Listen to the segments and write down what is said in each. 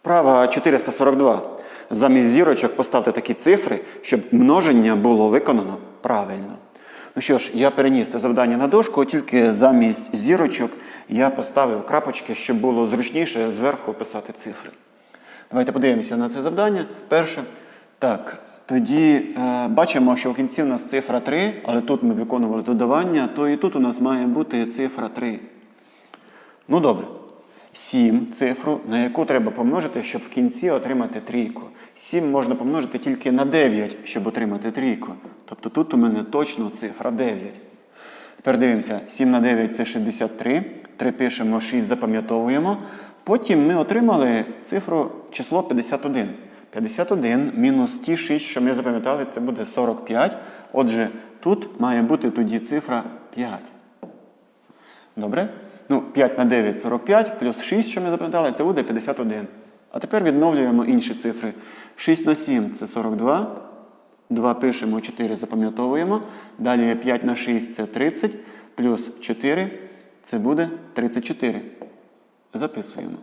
Вправа 442. Замість зірочок поставте такі цифри, щоб множення було виконано правильно. Ну що ж, я переніс це завдання на дошку, тільки замість зірочок я поставив крапочки, щоб було зручніше зверху писати цифри. Давайте подивимося на це завдання. Перше. Так, тоді е, бачимо, що в кінці у нас цифра 3, але тут ми виконували додавання, то і тут у нас має бути цифра 3. Ну добре. 7 цифру, на яку треба помножити, щоб в кінці отримати трійку. 7 можна помножити тільки на 9, щоб отримати трійку. Тобто тут у мене точно цифра 9. Тепер дивимося, 7 на 9 це 63. 3 пишемо, 6 запам'ятовуємо. Потім ми отримали цифру число 51. 51 мінус ті 6, що ми запам'ятали, це буде 45. Отже, тут має бути тоді цифра 5. Добре? Ну, 5 на 9 45, плюс 6, що ми запам'ятали, це буде 51. А тепер відновлюємо інші цифри. 6 на 7 це 42. 2 пишемо, 4 запам'ятовуємо. Далі 5 на 6 це 30, плюс 4 це буде 34. Записуємо.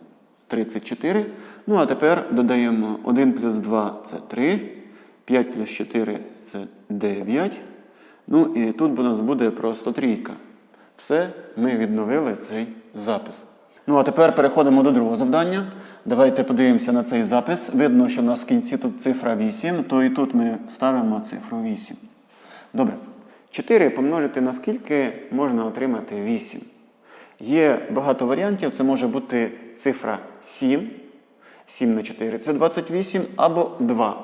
34. Ну, а тепер додаємо 1 плюс 2 це 3. 5 плюс 4 це 9. Ну і тут у нас буде просто трійка. Все, ми відновили цей запис. Ну а тепер переходимо до другого завдання. Давайте подивимося на цей запис. Видно, що у нас в кінці тут цифра 8, то і тут ми ставимо цифру 8. Добре. 4 помножити на скільки можна отримати 8. Є багато варіантів. Це може бути цифра 7. 7 на 4 це 28 або 2.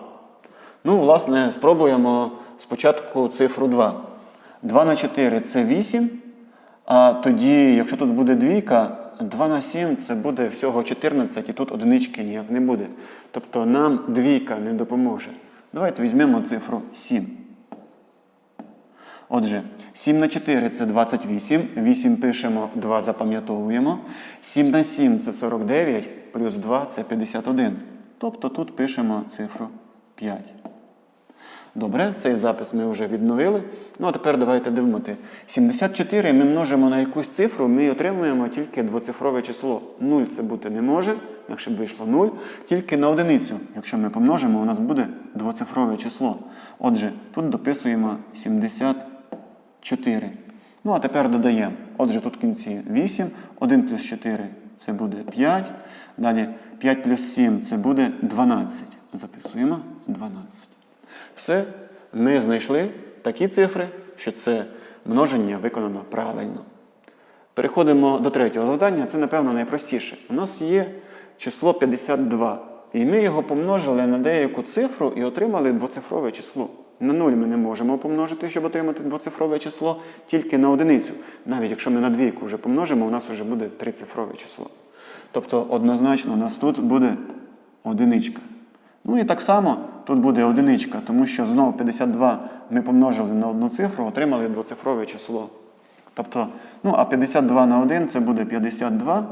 Ну, власне, спробуємо спочатку цифру 2. 2 на 4 це 8. А тоді, якщо тут буде двійка, 2 на 7 це буде всього 14, і тут одинички ніяк не буде. Тобто нам двійка не допоможе. Давайте візьмемо цифру 7. Отже, 7 на 4 це 28, 8 пишемо, 2 запам'ятовуємо. 7 на 7 це 49, плюс 2 це 51. Тобто тут пишемо цифру 5. Добре, цей запис ми вже відновили. Ну а тепер давайте думати. 74 ми множимо на якусь цифру, ми отримуємо тільки двоцифрове число. 0 це бути не може, якщо б вийшло 0. Тільки на одиницю, якщо ми помножимо, у нас буде двоцифрове число. Отже, тут дописуємо 74. Ну, а тепер додаємо. Отже, тут в кінці 8, 1 плюс 4 це буде 5. Далі 5 плюс 7 це буде 12. Записуємо 12. Все, ми знайшли такі цифри, що це множення виконано правильно. Переходимо до третього завдання. Це, напевно, найпростіше. У нас є число 52. І ми його помножили на деяку цифру і отримали двоцифрове число. На 0 ми не можемо помножити, щоб отримати двоцифрове число, тільки на одиницю. Навіть якщо ми на двійку вже помножимо, у нас вже буде трицифрове число. Тобто, однозначно, у нас тут буде одиничка. Ну і так само тут буде одиничка, тому що знову 52 ми помножили на одну цифру, отримали двоцифрове число. Тобто, ну а 52 на 1 це буде 52.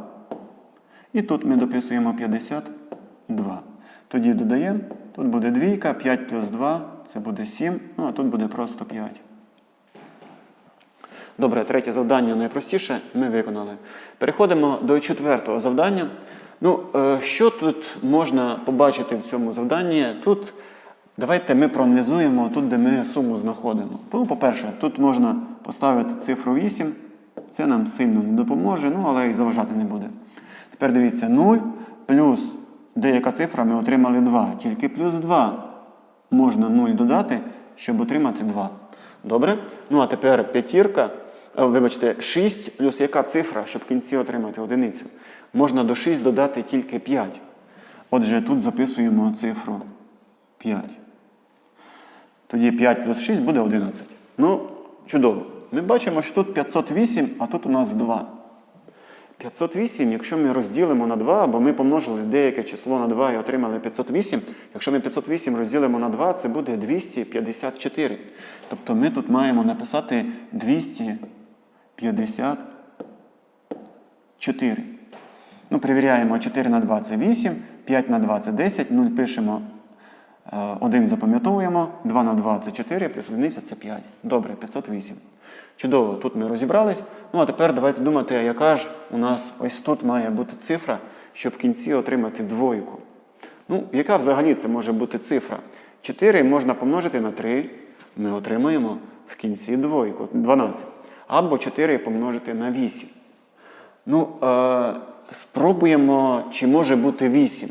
І тут ми дописуємо 52. Тоді додаємо, тут буде двійка, 5 плюс 2 це буде 7, ну а тут буде просто 5. Добре, третє завдання найпростіше ми виконали. Переходимо до четвертого завдання. Ну, е, що тут можна побачити в цьому завданні? Тут давайте ми проаналізуємо тут, де ми суму знаходимо. Ну, по-перше, тут можна поставити цифру 8. Це нам сильно не допоможе, ну але і заважати не буде. Тепер дивіться, 0 плюс деяка цифра ми отримали 2. Тільки плюс 2 можна 0 додати, щоб отримати 2. Добре? Ну а тепер п'ятірка, е, вибачте, 6 плюс яка цифра, щоб в кінці отримати одиницю. Можна до 6 додати тільки 5. Отже, тут записуємо цифру 5. Тоді 5 плюс 6 буде 11. Ну, чудово. Ми бачимо, що тут 508, а тут у нас 2. 508, якщо ми розділимо на 2, або ми помножили деяке число на 2 і отримали 508, якщо ми 508 розділимо на 2, це буде 254. Тобто ми тут маємо написати 254. Ну, перевіряємо 4 на 2 це 8, 5 на 2 це 10, 0 пишемо, 1 запам'ятовуємо, 2 на 2 це 4, плюс 1 це 5. Добре, 508. Чудово, тут ми розібрались. Ну а тепер давайте думати, яка ж у нас ось тут має бути цифра, щоб в кінці отримати двойку. Ну, яка взагалі це може бути цифра? 4 можна помножити на 3, ми отримаємо в кінці двойку, 12. Або 4 помножити на 8. Ну, е, спробуємо, чи може бути 8.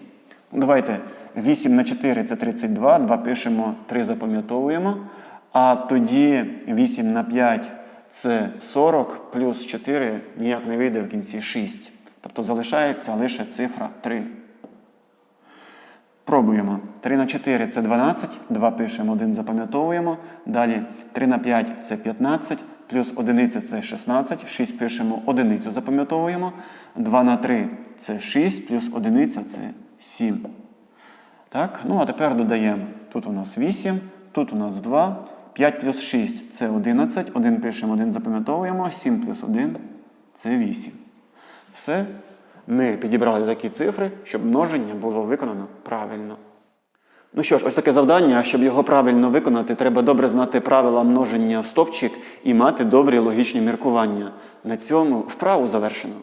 Ну, давайте 8 на 4 це 32, 2 пишемо, 3 запам'ятовуємо. А тоді 8 на 5 це 40, плюс 4 ніяк не вийде в кінці 6. Тобто залишається лише цифра 3. Пробуємо. 3 на 4 це 12, 2 пишемо, 1 запам'ятовуємо. Далі 3 на 5 це 15, плюс 1 це 16, 6 пишемо, 1 запам'ятовуємо. 2 на 3 це 6, плюс 1 це 7. Так, ну а тепер додаємо. Тут у нас 8, тут у нас 2, 5 плюс 6 це 11, 1 пишемо, 1 запам'ятовуємо, 7 плюс 1 це 8. Все. Ми підібрали такі цифри, щоб множення було виконано правильно. Ну що ж, ось таке завдання. Щоб його правильно виконати, треба добре знати правила множення в стопчик і мати добрі логічні міркування. На цьому вправу завершено.